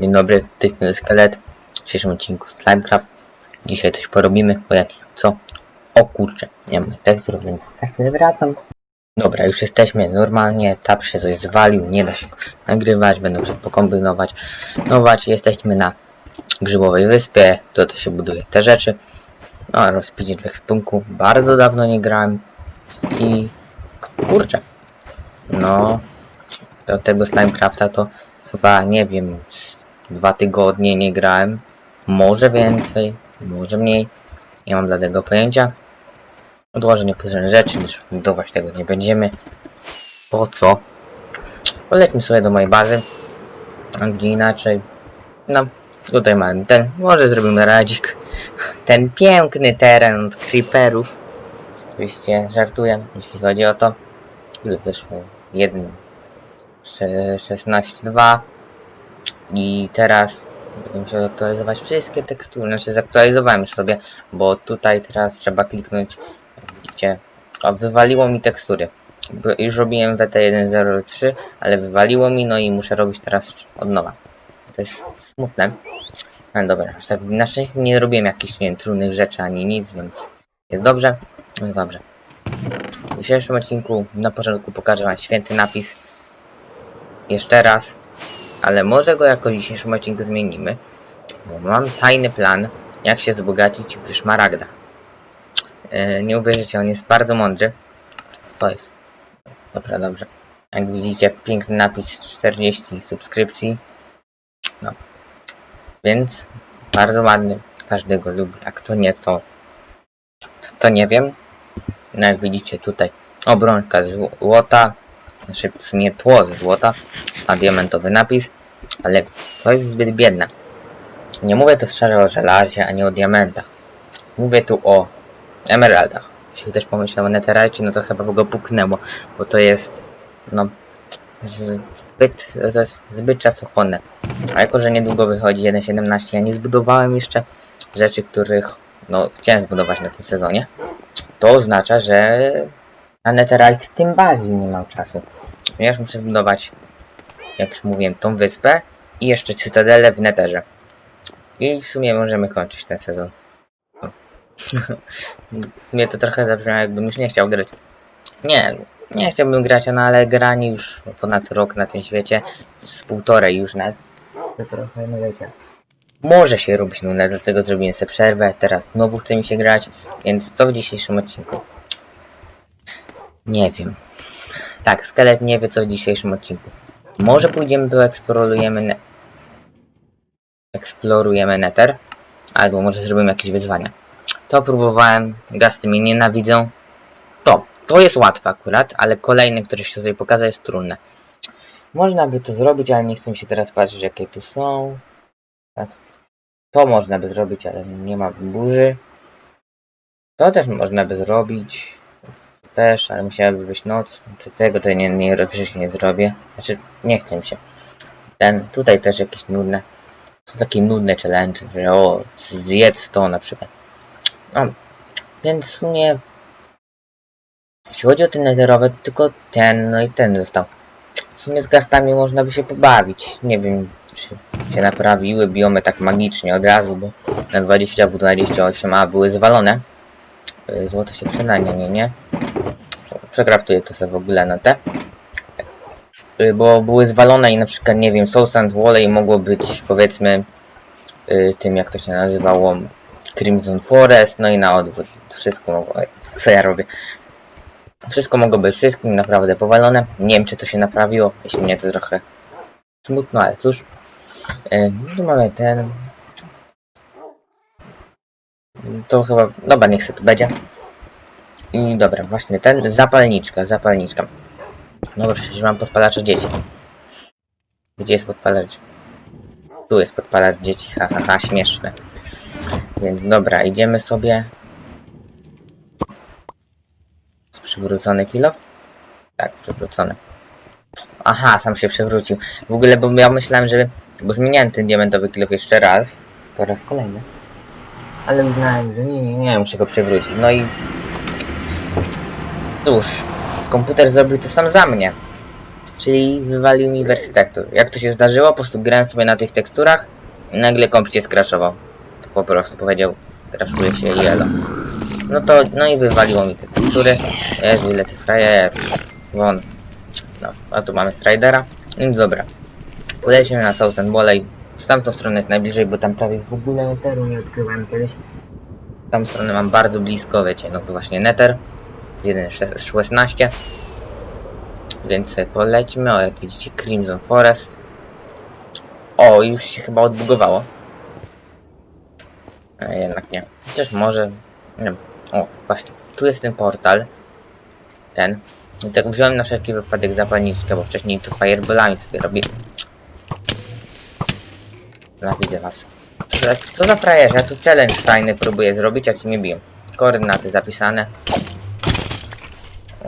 Dzień dobry, to jest Skelet. W dzisiejszym odcinku Slimecraft. Dzisiaj coś porobimy, bo ja nie wiem co. O kurczę, nie mam tekstu, więc za chwilę wracam. Dobra, już jesteśmy normalnie, tap się coś zwalił, nie da się nagrywać, będę musiał pokombinować. No właśnie, jesteśmy na Grzybowej Wyspie, to to się buduje te rzeczy. No, rozpicie w ekwipunku, bardzo dawno nie grałem. I kurczę, no, do tego Slimecrafta to chyba, nie wiem, z dwa tygodnie nie grałem. Może więcej, może mniej. Nie mam dla tego pojęcia. Odłożę niepotrzebne rzeczy, gdyż budować tego nie będziemy. Po co? Polećmy sobie do mojej bazy. A gdzie inaczej? No, tutaj mamy ten. Może zrobimy radzik. Ten piękny teren od creeperów. Oczywiście żartuję, jeśli chodzi o to. Ile wyszło? Jeden. 16.2 i teraz będę musiał zaktualizować wszystkie tekstury, znaczy zaktualizowałem już sobie, bo tutaj teraz trzeba kliknąć gdzie o, wywaliło mi tekstury. Już robiłem WT103, ale wywaliło mi, no i muszę robić teraz od nowa. To jest smutne. Ale dobra, tak na szczęście nie robiłem jakichś nie trudnych rzeczy ani nic, więc jest dobrze, no jest dobrze. W dzisiejszym odcinku na początku pokażę wam święty napis. Jeszcze raz, ale może go jako dzisiejszym odcinku zmienimy, bo mam tajny plan, jak się wzbogacić przy szmaragdach. E, nie uwierzycie, on jest bardzo mądry. To jest. Dobra, dobrze. Jak widzicie, piękny napis 40 subskrypcji. No. Więc bardzo ładny. Każdy go lubi. A kto nie, to to nie wiem. No jak widzicie tutaj obrączka złota, znaczy sumie tło ze złota, a diamentowy napis, ale to jest zbyt biedne. Nie mówię tu wcale o żelazie, ani o diamentach. Mówię tu o emeraldach. Jeśli też pomyślał o netherite, no to chyba go puknęło, bo to jest, no, zbyt, to jest zbyt czasochłonne. A jako, że niedługo wychodzi 1.17, ja nie zbudowałem jeszcze rzeczy, których, no, chciałem zbudować na tym sezonie, to oznacza, że na netherite tym bardziej nie mam czasu. Ponieważ muszę zbudować, jak już mówiłem, tą wyspę i jeszcze cytadelę w netherze. I w sumie możemy kończyć ten sezon. Sumie to trochę zabrzmiało jakbym już nie chciał grać. Nie, nie chciałbym grać, no ale granie już ponad rok na tym świecie, z półtorej już nawet. To trochę, no wiecie. Może się robić nudne, dlatego zrobiłem sobie przerwę, teraz znowu chce mi się grać, więc co w dzisiejszym odcinku? Nie wiem. Tak, Skelet nie wie co w dzisiejszym odcinku. Może pójdziemy tu eksplorujemy ne eksplorujemy Nether, albo może zrobimy jakieś wyzwania. To próbowałem, gasty mnie nienawidzą. To, to jest łatwe akurat, ale kolejne, które się tutaj pokaże jest trudne. Można by to zrobić, ale nie chcę się teraz patrzeć jakie tu są. To można by zrobić, ale nie ma burzy. To też można by zrobić. Też, ale musiałaby być noc. Czy tego to nie, nie, nie, zrobię. Znaczy, nie chcę mi się. Ten, tutaj też jakieś nudne. Są takie nudne challenge, że o, zjedz to na przykład. No, więc w sumie, jeśli chodzi o te netherowe, tylko ten, no i ten został. W sumie z gastami można by się pobawić. Nie wiem, czy się naprawiły biomy tak magicznie od razu, bo na 20 w 28 a były zwalone. Y, Złoto się przyda, nie, nie. Przekraftuję to sobie w ogóle na te. Y, Bo były zwalone i na przykład, nie wiem, Soul Sand Valley mogło być, powiedzmy, y, tym jak to się nazywało, Crimson Forest, no i na odwrót. Wszystko mogło, co ja robię. Wszystko mogło być wszystkim naprawdę powalone. Nie wiem, czy to się naprawiło. Jeśli nie, to trochę smutno, ale cóż. Tu mamy ten. To chyba. Dobra, niech się to będzie. I dobra, właśnie ten. Zapalniczka, zapalniczka. Dobra, przecież mam podpalacza dzieci. Gdzie jest podpalacz? Tu jest podpalacz dzieci, ha, ha, ha, śmieszne. Więc dobra, idziemy sobie. Jest przywrócony kilo? Tak, przywrócony. Aha, sam się przewrócił. W ogóle, bo ja myślałem, że... Bo zmieniałem ten diamentowy kilo jeszcze raz. Po raz kolejny. Ale uznałem, że nie, nie, nie, muszę go przewrócić. No i... Cóż, komputer zrobił to sam za mnie. Czyli wywalił mi wersję tekstur. Jak to się zdarzyło? Po prostu grałem sobie na tych teksturach i nagle komp się skraszował. Po prostu powiedział, kraszuje się i elo. No to, no i wywaliło mi te tekstury. Jezu, ile tych frajerów. Won. No, a tu mamy Stridera. Więc dobra. Polecimy na South and Volley. W tamtą stronę jest najbliżej, bo tam prawie w ogóle Netheru nie odkrywałem kiedyś. Tam stronę mam bardzo blisko, wiecie, no właśnie Nether. 1.16. Więc sobie polećmy. O, jak widzicie, Crimson Forest. O, już się chyba odbugowało. E, jednak nie. Chociaż może... Nie wiem. O, właśnie. Tu jest ten portal. Ten. I tak wziąłem na wszelki wypadek zapalniczkę, bo wcześniej to fireballami sobie robię. No widzę was. Co- za frajerze? Ja tu challenge fajny próbuję zrobić, a ci mnie biją. Koordynaty zapisane.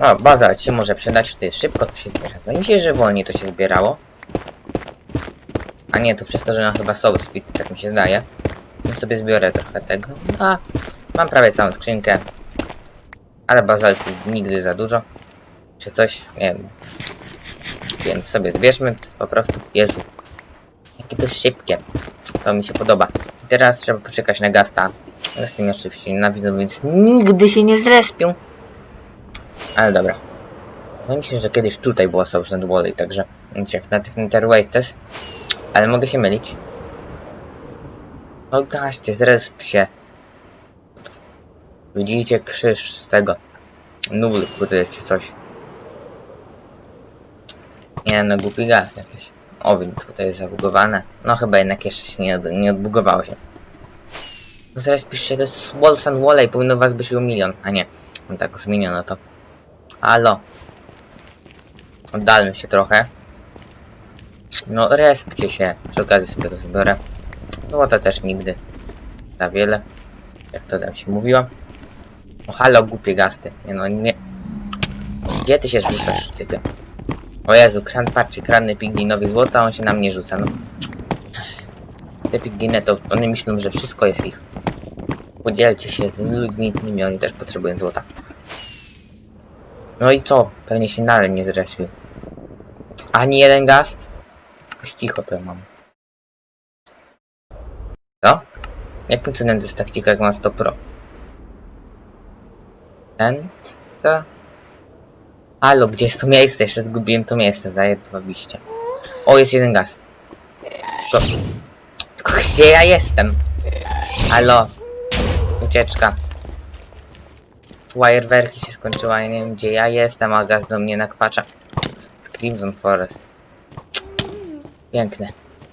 O, baza ci może przydać, ty szybko to się zbiera. Wydaje mi się, że wolniej to się zbierało. A nie, to przez to, że mam chyba soul speed, tak mi się zdaje. Więc sobie zbiorę trochę tego. A, mam prawie całą skrzynkę. Ale bazaltu nigdy za dużo. Czy coś, nie wiem. Więc sobie zbierzmy po prostu. Jezu. Jakie to jest szybkie. To mi się podoba. I teraz trzeba poczekać na gasta. Ale z tym jeszcze oczywiście nienawidzą, więc nigdy się nie zrespią. Ale dobra. Wydaje mi się, że kiedyś tutaj była South and Wally, także wiecie, jak na tych Netherways też. Ale mogę się mylić. No gaście, zresp się. Widzicie krzyż z tego. Nul, kurde, czy coś. Nie no, głupi gaz jakiś. O, więc tutaj jest zabugowane. No chyba jednak jeszcze się nie, od, nie odbugowało się. No zaraz piszcie, to jest Walls and Walley, powinno was być o milion, a nie. No tak, zmieniono to. Halo. Oddalmy się trochę. No, respcie się. Przy okazji sobie to zbiorę. No to też nigdy. Za wiele. Jak to tam się mówiło. O halo, głupie gasty. Nie no, nie. Gdzie ty się rzucasz, typie? O Jezu, kran, patrzcie, kranny pigwinowi złota, on się na mnie rzuca, no. Te pigwiny to, one myślą, że wszystko jest ich. Podzielcie się z ludźmi innymi, oni też potrzebują złota. No i co? Pewnie się nadal nie zrespił. Ani jeden? Jakoś cicho to ja mam. Co? Jakim cudem to jest tak cicho, jak mam 100 pro? Ten? Co? Halo, gdzie jest to miejsce? Jeszcze zgubiłem to miejsce, zajedwabiście. O, jest jeden gaz. Tylko... Tylko gdzie ja jestem? Halo. Ucieczka. Wirewerki się skończyła, ja nie wiem gdzie ja jestem, a gaz do mnie nakwacza. W Crimson Forest. Piękne.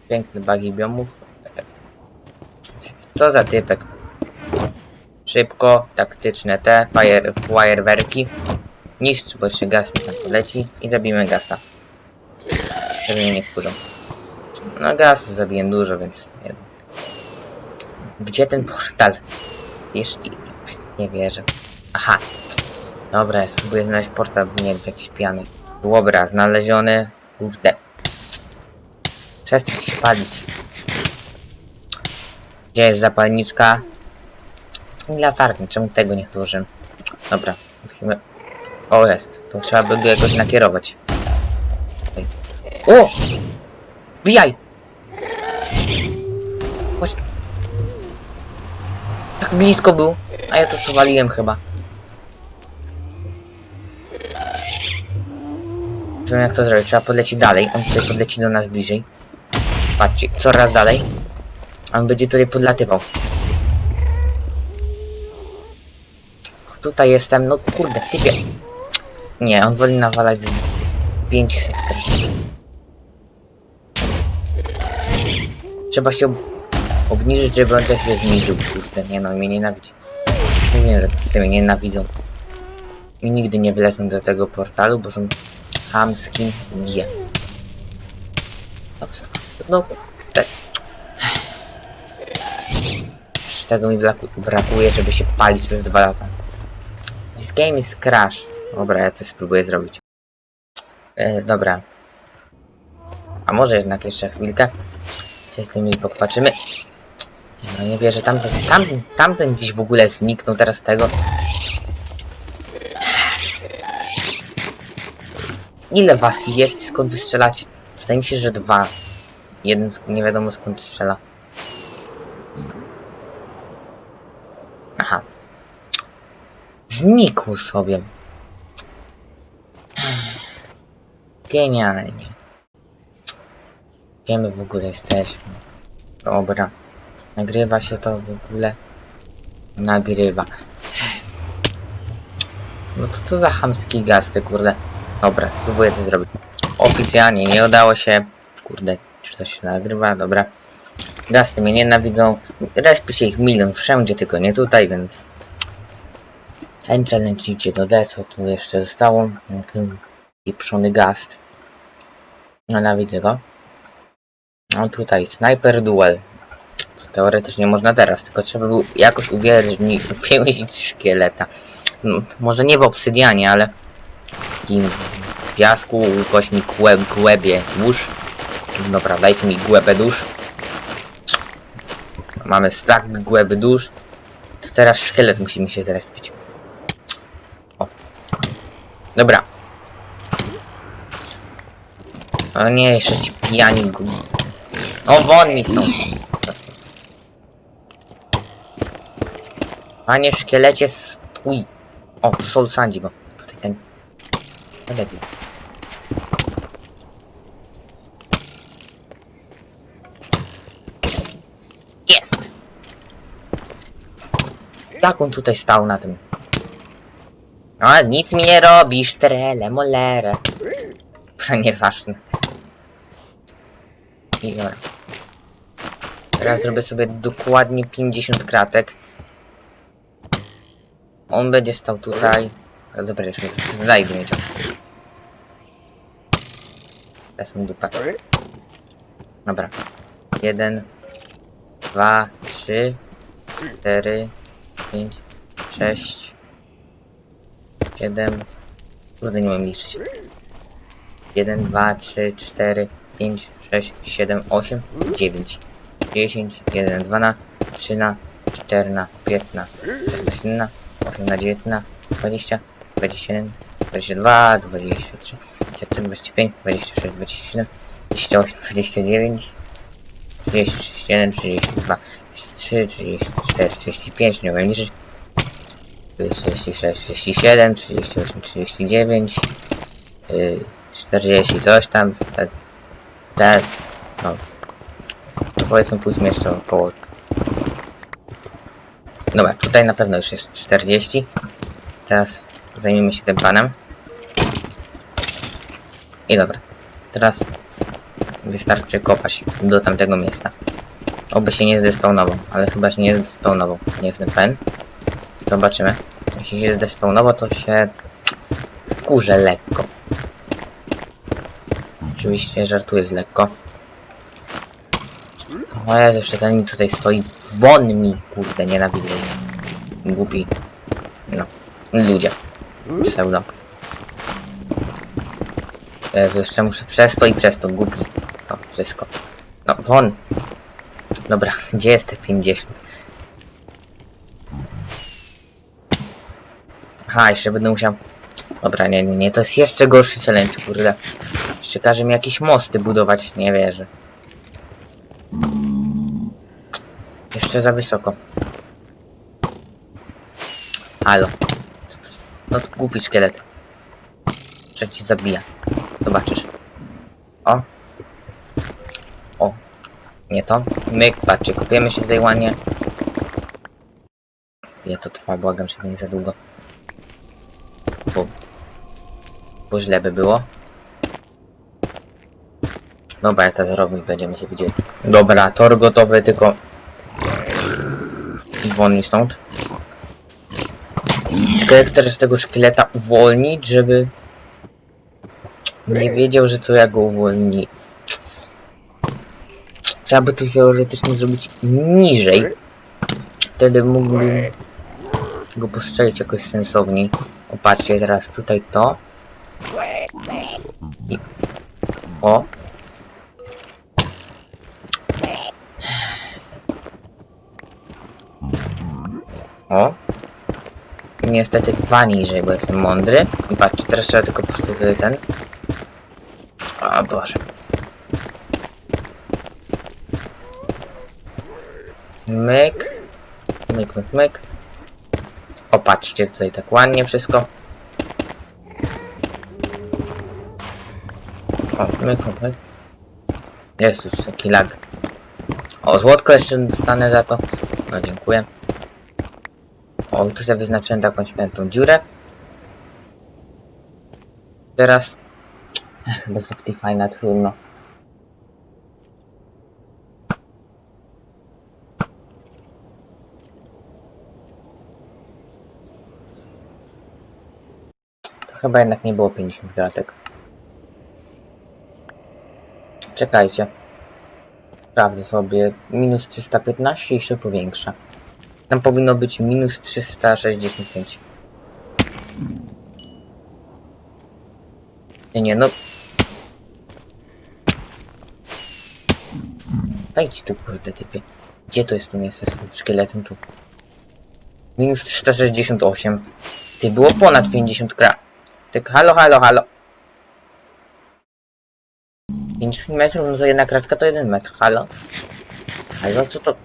Piękny buggy biomów. Co za typek? Szybko, taktyczne te, fire, wirewerki. Niszcz, bo się gaz mi tam poleci i zabijmy gasa. Żeby mnie nie wkurzą. No gasu zabiję dużo, więc nie wiem. Gdzie ten portal? Wiesz, i, nie wierzę. Aha. Dobra, ja spróbuję znaleźć portal, nie wiem, jakiś pijany. Dobra, znaleziony. Kurde. Przestań się palić. Gdzie jest zapalniczka? I czemu tego nie włożyłem? Dobra, musimy... O, jest. To trzeba by go jakoś nakierować. O! Bijaj! Chodź. Tak blisko był, a ja to przewaliłem chyba. Wiem jak to zrobić, trzeba podlecieć dalej, on tutaj podleci do nas bliżej. Patrzcie, coraz dalej. A on będzie tutaj podlatywał. Tutaj jestem, no kurde, typie. Nie, on woli nawalać z 500 Trzeba się ob obniżyć, żeby on też się zniżył, kurde, nie no, mnie nienawidzi. Mówię, że wszyscy mnie nienawidzą. I nigdy nie wlecą do tego portalu, bo są chamskim G. Dobrze. No, tak. Tego mi braku- brakuje, żeby się palić przez dwa lata. This game is crash. Dobra, ja coś spróbuję zrobić. E, dobra. A może jednak jeszcze chwilkę. Się z popatrzymy. No nie wierzę, tamten, tam, tamten gdzieś w ogóle zniknął teraz tego. ile was jest skąd wy? Wydaje mi się, że dwa. Jeden nie wiadomo skąd strzela. Aha. Znikł sobie. Genialnie. Gdzie my w ogóle jesteśmy? Dobra. Nagrywa się to w ogóle? Nagrywa. No to co za chamski gaz, ty kurde. Dobra, spróbuję to zrobić. Oficjalnie nie udało się. Kurde, czy to się nagrywa? Dobra. Gasty mnie nienawidzą. Respię się ich milion wszędzie, tylko nie tutaj, więc... Ten challenge idzie do desu, tu jeszcze zostało. Ten pieprzony gast. Nienawidzę go. No tutaj, Sniper Duel. Teoretycznie można teraz, tylko trzeba było jakoś uwierzyć, uwięzić szkieleta. No, może nie w obsydianie, ale w takim piasku, ukośnik głę, głębie dusz. Dobra, dajcie mi głębę dusz. Mamy stack głęby dusz. To teraz szkielet musi mi się zrespić. O. Dobra. O nie, jeszcze ci pijani gu... O, won mi są. Panie szkielecie, stój. O, Sol sandzi go. Tutaj ten... Lepiej. Jest! Jak on tutaj stał na tym? A, nic mi nie robisz, trele, molere. Nieważne. I dobra. Teraz zrobię sobie dokładnie 50 kratek. On będzie stał tutaj. A, Dobra, znajdę mnie Teraz mi dupę. Dobra. Jeden, dwa, trzy, cztery, pięć, sześć, siedem. Kurde, nie umiem liczyć. Jeden, dwa, trzy, cztery, pięć, sześć, siedem, osiem, dziewięć, dziesięć, jeden, dwa na, trzy na, cztery na, pięć na, sześć na, osiem na, dziewięć na, dwadzieścia, dwadzieścia jeden, dwadzieścia dwa, dwadzieścia trzy, dwadzieścia cztery, dwadzieścia pięć, dwadzieścia sześć, dwadzieścia siedem, dwadzieścia osiem, dwadzieścia dziewięć, 31, 32, 33, 34, 35, nie umiem liczyć. 36, 37, 38, 39, yy, 40, coś tam. No. To powiedzmy pójdźmy jeszcze około. Dobra, tutaj na pewno już jest 40. Teraz zajmiemy się tym panem. I dobra. Teraz Wystarczy kopać do tamtego miejsca. Oby się nie zdespawnował, ale chyba się nie zdespawnował. Nie jestem pewien. Zobaczymy. Jeśli się zdespawnował, to się wkurzę lekko. Oczywiście żartuję z lekko. O Jezu, jeszcze ten mi tutaj stoi. Won mi, kurde, nienawidzę. Głupi. No. Ludzie. Pseudo. Jezu, jeszcze muszę przez to i przez to, głupi. O, wszystko. No, won. Dobra, gdzie jest te 50? Aha, jeszcze będę musiał... Dobra, nie, nie, nie, to jest jeszcze gorszy challenge, kurde. Jeszcze każe mi jakieś mosty budować, nie wierzę. Jeszcze za wysoko. Halo. No to głupi szkielet. Że ci zabija. Zobaczysz. O. O. Nie to. Myk, patrzcie, kupujemy się tutaj ładnie. Ile to trwa, błagam, żeby nie za długo. Bo... Bo źle by było. Dobra, ja to zrobię, będziemy się widzieli. Dobra, tor gotowy, tylko... Wolni stąd. Tylko jak teraz tego szkieleta uwolnić, żeby... Nie wiedział, że to ja go uwolni. Trzeba by to teoretycznie zrobić niżej. Wtedy mógłbym go postrzelić jakoś sensowniej. Opatrzcie teraz tutaj to. I... O. O. Niestety dwa niżej, bo jestem mądry. I patrzcie, teraz trzeba tylko po prostu ten O Boże. Myk. Myk, myk, myk. Opatrzcie tutaj tak ładnie wszystko. O, myk, myk. Jezus, jaki lag. O, złotko jeszcze dostanę za to. No, dziękuję. O, tu sobie wyznaczyłem taką świętą dziurę. Teraz... Ech, bez Optifine'a trudno. To chyba jednak nie było 50 gratek. Czekajcie. Sprawdzę sobie. Minus 315 i się powiększa. Tam powinno być minus 365. Nie, nie, no. Wejdź tu, kurde, typie. Gdzie to jest tu miejsce z tym szkieletem tu? Minus 368. Ty, było ponad 50 kra... Tyk, halo, halo, halo. 5 metrów, no to jedna kratka to 1 metr, halo. Halo, co to...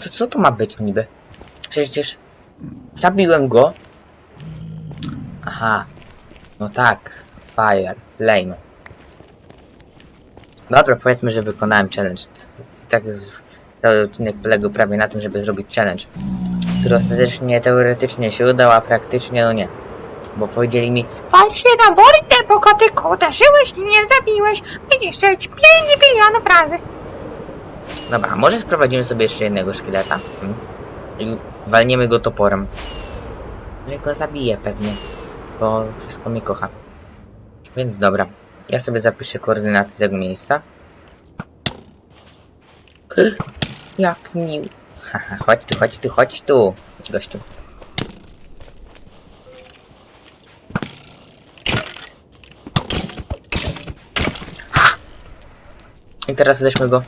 Co co to ma być niby? Przecież... Zabiłem go. Aha. No tak. Fire. Flame. Dobra, powiedzmy, że wykonałem challenge. Tak cały odcinek poległ prawie na tym, żeby zrobić challenge. Który ostatecznie teoretycznie się udał, a praktycznie no nie. Bo powiedzieli mi, Wal się na mordę, bo kotyku uderzyłeś i nie zabiłeś. Będziesz żyć 5 milionów razy. Dobra, może sprowadzimy sobie jeszcze jednego szkieleta. Hmm? I walniemy go toporem. Ale go zabiję pewnie, bo wszystko mnie kocha. Więc dobra, ja sobie zapiszę koordynaty tego miejsca. Jak mił. Haha, chodź tu, chodź tu, chodź tu, gościu. I teraz leśmy go.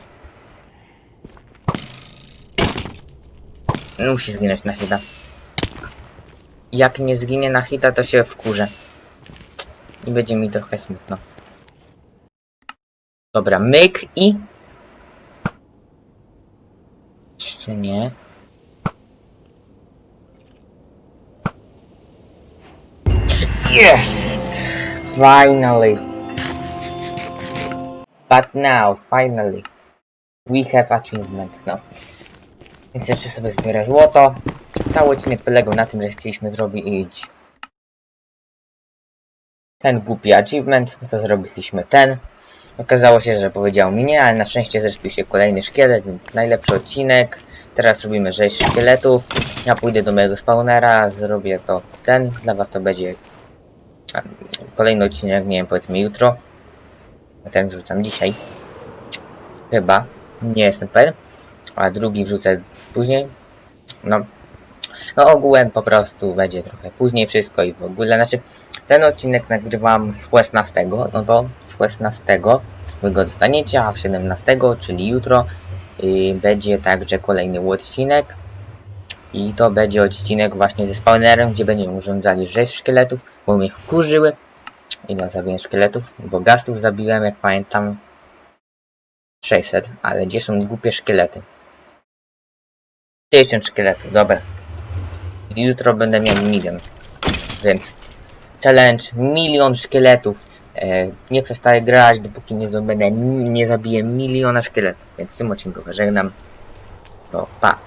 Musi zginąć na hita. Jak nie zginie na hita, to się wkurzę. I będzie mi trochę smutno. Dobra, myk i... Jeszcze nie. Yes! Finally! But now, finally, we have achievement, no. Więc jeszcze sobie zbiorę złoto. Cały odcinek polegał na tym, że chcieliśmy zrobić ten głupi achievement, no to zrobiliśmy ten. Okazało się, że powiedział mi nie, ale na szczęście zrespił się kolejny szkielet, więc najlepszy odcinek. Teraz robimy rzeź szkieletów. Ja pójdę do mojego spawnera, zrobię to ten. Dla was to będzie kolejny odcinek, nie wiem, powiedzmy jutro. A ten wrzucam dzisiaj. Chyba. Nie jestem pewien. A drugi wrzucę później. No. No ogółem po prostu będzie trochę później wszystko i w ogóle. Znaczy ten odcinek nagrywam 16, no to 16 wy go dostaniecie, a w 17, czyli jutro yy, będzie także kolejny odcinek. I to będzie odcinek właśnie ze spawnerem, gdzie będziemy urządzali rzeź szkieletów, bo mnie wkurzyły. Ile zabiłem szkieletów? Bo gastów zabiłem, jak pamiętam, 600, ale gdzie są głupie szkielety? 1000 szkieletów, dobra. Jutro będę miał milion. Więc challenge milion szkieletów. E, nie przestaję grać, dopóki nie zdobędę, nie zabiję miliona szkieletów. Więc w tym odcinku żegnam. To pa.